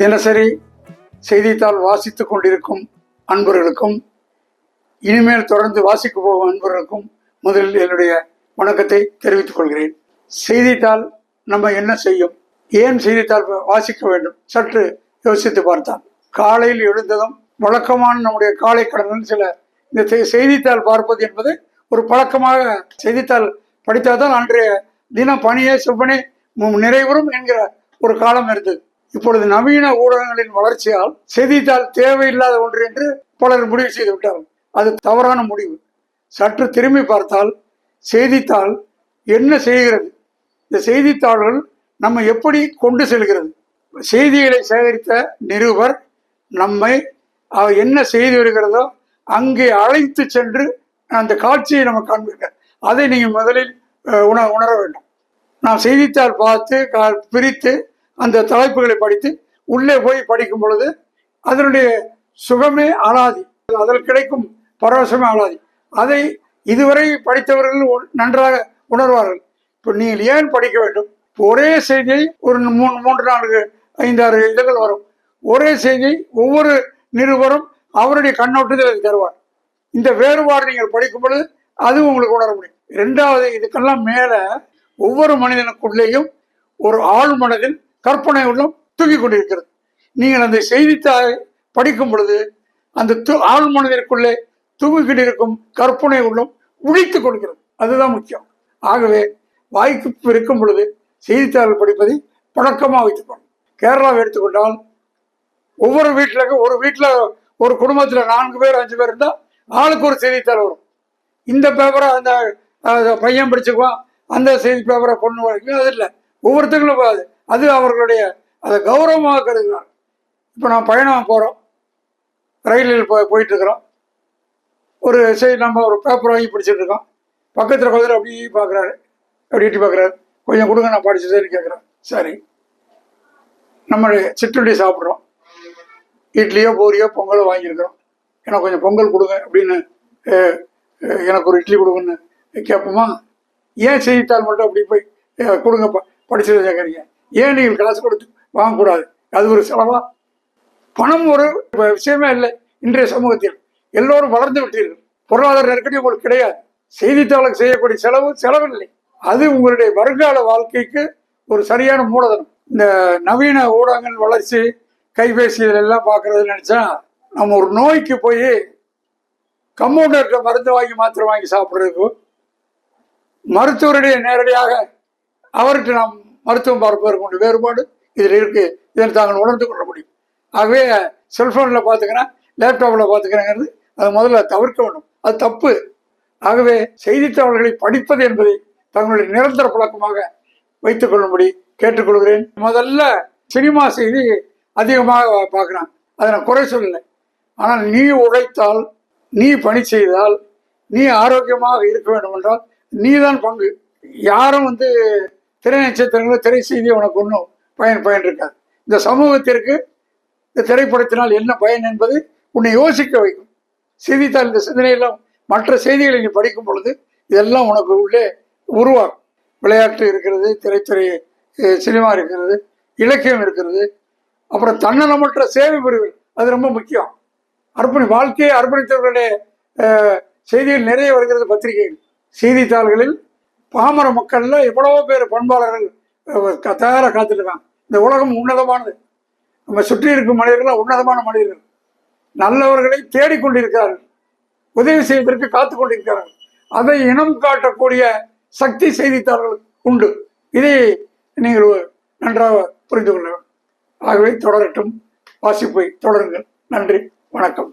தினசரி செய்தித்தாள் வாசித்து கொண்டிருக்கும் அன்பர்களுக்கும் இனிமேல் தொடர்ந்து வாசிக்க போகும் அன்பர்களுக்கும் முதலில் என்னுடைய வணக்கத்தை தெரிவித்துக் கொள்கிறேன். செய்தித்தாள் நம்ம என்ன செய்யும்? ஏன் செய்தித்தாள் வாசிக்க வேண்டும்? சற்று யோசித்து பார்த்தால். காலையில் எழுந்ததும் வழக்கமான நம்முடைய காலை கடனில் சில இந்த செய்தித்தாள் பார்ப்பது என்பது ஒரு பழக்கமாக செய்தித்தாள் படித்தால்தான் அன்றைய தினம் பணியே செவ்வனே நிறைவரும் நிறைவுறும் என்கிற ஒரு காலம் இருந்தது. இப்பொழுது நவீன ஊடகங்களின் வளர்ச்சியால் செய்தித்தாள் தேவையில்லாத ஒன்று என்று பலர் முடிவு செய்து விட்டார்கள். அது தவறான முடிவு. சற்று திரும்பி பார்த்தால் செய்தித்தாள் என்ன செய்கிறது? இந்த செய்தித்தாள்கள் நம்ம எப்படி கொண்டு செல்கிறது? செய்திகளை சேகரித்த நிருபர் நம்மை அவர் என்ன செய்தி வருகிறதோ அங்கே அழைத்து சென்று அந்த காட்சியை நம்ம காண்பிக்க. அதை நீங்கள் முதலில் உண உணர வேண்டும். நாம் செய்தித்தாள் பார்த்து கா- பிரித்து அந்த தலைப்புகளை படித்து உள்ளே போய் படிக்கும் பொழுது அதனுடைய சுகமே அலாதி அதில் கிடைக்கும் பரவசமே அலாதி அதை இதுவரை படித்தவர்கள் நன்றாக உணர்வார்கள். இப்போ நீங்கள் ஏன் படிக்க வேண்டும்? இப்போ ஒரே செய்தியை ஒரு மூணு மூன்று நான்கு ஐந்தாறு இதழ்கள் வரும். ஒரே செய்தியை ஒவ்வொரு நிருபரும் அவருடைய கண்ணோட்டத்தில் தருவார். இந்த வேறுபாடு நீங்கள் படிக்கும் பொழுது அது உங்களுக்கு உணர முடியும். இரண்டாவது இதுக்கெல்லாம் மேல ஒவ்வொரு மனிதனுக்குள்ளேயும் ஒரு ஆழ் மனதில் கற்பனை உள்ளம் தூங்கிக் கொண்டிருக்கிறது. நீங்கள் அந்த செய்தித்தாளை படிக்கும் பொழுது அந்த து- ஆழ் மனதிற்குள்ளே தூங்கிக் கற்பனை உள்ளம் உழைத்துக் கொடுக்கிறது அதுதான் முக்கியம். ஆகவே வாய்ப்பு இருக்கும் பொழுது செய்தித்தாள் படிப்பதை பழக்கமாக வைத்துக்கணும் கேரளாவை எடுத்துக்கொண்டால் ஒவ்வொரு வீட்டில் ஒரு வீட்டில் ஒரு குடும்பத்தில் நான்கு பேர் அஞ்சு பேர் இருந்தால் ஆளுக்கு ஒரு செய்தித்தாள் வரும். இந்த பேப்பரை அந்த அந்த பையன் படிச்சுக்குவான் அந்த செய்தி பேப்பரை பொண்ணு வரைக்கும். அது இல்லை. ஒவ்வொருத்தங்களும் அது. அது அவர்களுடைய அதை கௌரவமாக கருதுகிறாங்க இப்போ நான் பயணம் போகிறோம் ரயிலில் போ போயிட்டுருக்குறோம். ஒரு சரி நம்ம ஒரு பேப்பர் வாங்கி படிச்சுட்டு இருக்கோம் பக்கத்தில் கொஞ்சம் அப்படியே பார்க்குறாரு. அப்படி இட்டி பார்க்குறாரு. கொஞ்சம் கொடுங்க நான் படிச்சு சரி கேட்குறேன் சரி. நம்ம சிற்றுண்டி சாப்பிட்றோம். இட்லியோ பூரியோ பொங்கலோ வாங்கியிருக்கிறோம். எனக்கு கொஞ்சம் பொங்கல் கொடுங்க அப்படின்னு எனக்கு ஒரு இட்லி கொடுங்கன்னு கேட்போமா? ஏன் செய்தித்தாள் மட்டும் அப்படி போய் கொடுங்க ப- படிச்சதை கேட்குறீங்க ஏன் நீங்கள் காசு கொடுத்து வாங்கக்கூடாது? அது ஒரு செலவா? பணம் ஒரு விஷயமே இல்லை. இன்றைய சமூகத்தில் எல்லோரும் வளர்ந்து விட்டீர்கள். பொருளாதார நெருக்கடி உங்களுக்கு கிடையாது. செய்தித்தாளுக்கு செய்யக்கூடிய செலவு செலவில்லை. அது உங்களுடைய வருங்கால வாழ்க்கைக்கு ஒரு சரியான மூலதனம். இந்த நவீன ஊடகங்கள் வளர்ச்சி கைபேசி இதுல எல்லாம் பார்க்கறது நினைச்சா நம்ம ஒரு நோய்க்கு போய் கம்பவுண்டர்கிட்ட மருந்து வாங்கி மாத்திரை வாங்கி சாப்பிட்றதுக்கு மருத்துவருடைய நேரடியாக அவர்கிட்ட நாம் மருத்துவம் பார்ப்பதற்கு உண்டு வேறுபாடு இதில் இருக்குது இதில் தாங்கள் உணர்ந்து கொள்ள முடியும். ஆகவே செல்ஃபோனில் பார்த்துக்கிறேன் லேப்டாப்பில் பார்த்துக்கிறேங்கிறது அது முதல்ல தவிர்க்க வேண்டும். அது தப்பு. ஆகவே செய்தித்தாள்களை படிப்பது என்பதை தங்களுடைய நிரந்தர பழக்கமாக வைத்துக் கொள்ளும்படி கேட்டுக்கொள்கிறேன். முதல்ல சினிமா செய்தி அதிகமாக பார்க்குறான். அதை நான் குறை சொல்லலை. ஆனால் நீ உழைத்தால் நீ பணி செய்தால் நீ ஆரோக்கியமாக இருக்க வேண்டும் என்றால் நீதான் பங்கு. யாரும் வந்து திரை நட்சத்திரங்களும் திரை செய்தி உனக்கு ஒன்றும் பயன் பயன் இருக்காது. இந்த சமூகத்திற்கு இந்த திரைப்படத்தினால் என்ன பயன் என்பது உன்னை யோசிக்க வைக்கும். செய்தித்தாள் இந்த சிந்தனையெல்லாம் மற்ற செய்திகளை நீ படிக்கும் பொழுது இதெல்லாம் உனக்கு உள்ளே உருவாகும். விளையாட்டு இருக்கிறது திரைத்துறை சினிமா இருக்கிறது இலக்கியம் இருக்கிறது அப்புறம் தன்னலமற்ற சேவை பிரிவுகள் அது ரொம்ப முக்கியம். அர்ப்பணி வாழ்க்கையை அர்ப்பணித்தவர்களுடைய செய்திகள் நிறைய வருகிறது பத்திரிகைகள். செய்தித்தாள்களில் பாமர மக்கள்ல எவ்வளவோ பேர் பண்பாளர்கள் தயாராக காத்துருக்காங்க காத்துட்டு இந்த உலகம் உன்னதமானது. நம்ம சுற்றி இருக்கும் மனிதர்கள் உன்னதமான மனிதர்கள். நல்லவர்களை தேடிக்கொண்டிருக்கிறார்கள். உதவி செய்வதற்கு காத்து கொண்டிருக்கிறார்கள். அதை இனம் காட்டக்கூடிய சக்தி செய்தித்தாள்கள் உண்டு. இதை நீங்கள் நன்றாக புரிந்து கொள்ள ஆகவே தொடரட்டும். வாசிப்பை தொடருங்கள். நன்றி. வணக்கம்.